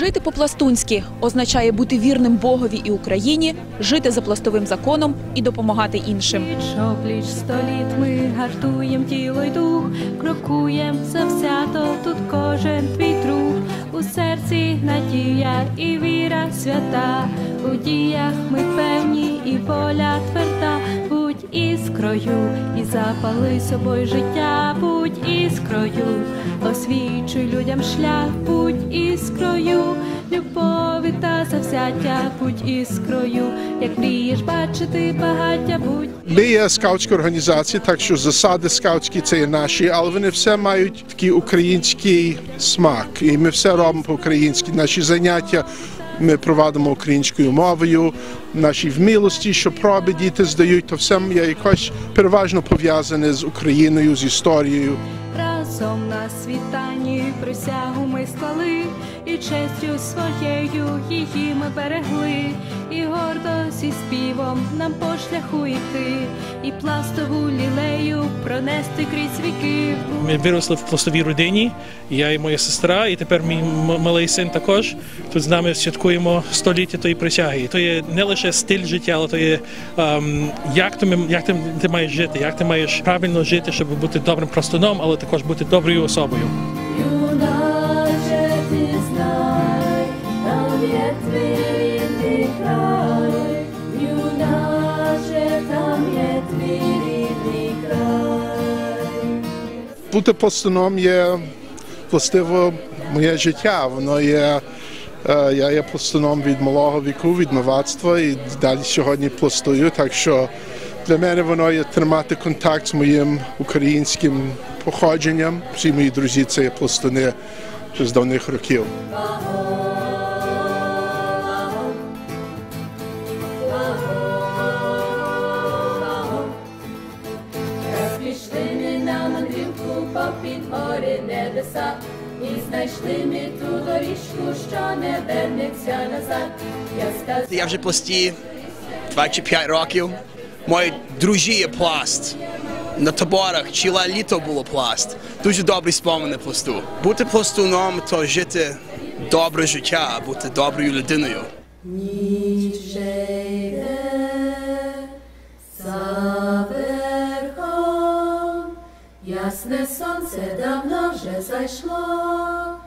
Жити по-пластунськи означає бути вірним Богові і Україні, жити за пластовим законом і допомагати іншим. Пліч століт ми гартуєм тіло й дух, крокуєм завзято тут кожен твій друг. У серці надія і віра свята, у діях ми певні і воля тверда. Будь іскрою і запали собою життя, будь іскрою, освічуй людям шлях, будь іскрою, любові та завзяття, будь іскрою, як мрієш бачити багаття, будь Ми є скаутська організація, так що засади скаутські це є наші, але вони все мають такий український смак. І ми все робимо по-українськи. Наші заняття ми проводимо українською мовою, наші вмілості, що проби діти здають, то все є якось переважно пов'язане з Україною, з історією. Разом на світанні присягу ми склали, і честю своєю її ми берегли, і гордо зі співом нам по шляху йти, пластову лілею пронести крізь віки. Ми виросли в пластовій родині, я і моя сестра, і тепер мій малий син також. Тут з нами святкуємо століття тої присяги. І то є не лише стиль життя, але то є ем, як, ти, як ти, ти маєш жити, як ти маєш правильно жити, щоб бути добрим пластуном, але також бути доброю особою. Юначе ти знай, там є твій Бути пластуном є властиво моє життя. Воно є. е, Я є пластуном від малого віку, від новацтва і далі сьогодні пластую. Так що для мене воно є тримати контакт з моїм українським походженням. Всі мої друзі це є пластуни з давних років. Мандрівку попід гори небеса, і знайшли ми ту доріжку, що не вернеться назад. Я сказав. Я вже пласті 25 років. Мої друзі є пласт. На таборах ціле літо було пласт. Дуже добрі спомини пласту. Бути пластуном то жити добре життя, бути доброю людиною. Ніч Jasne słońce dawno, że zajszło.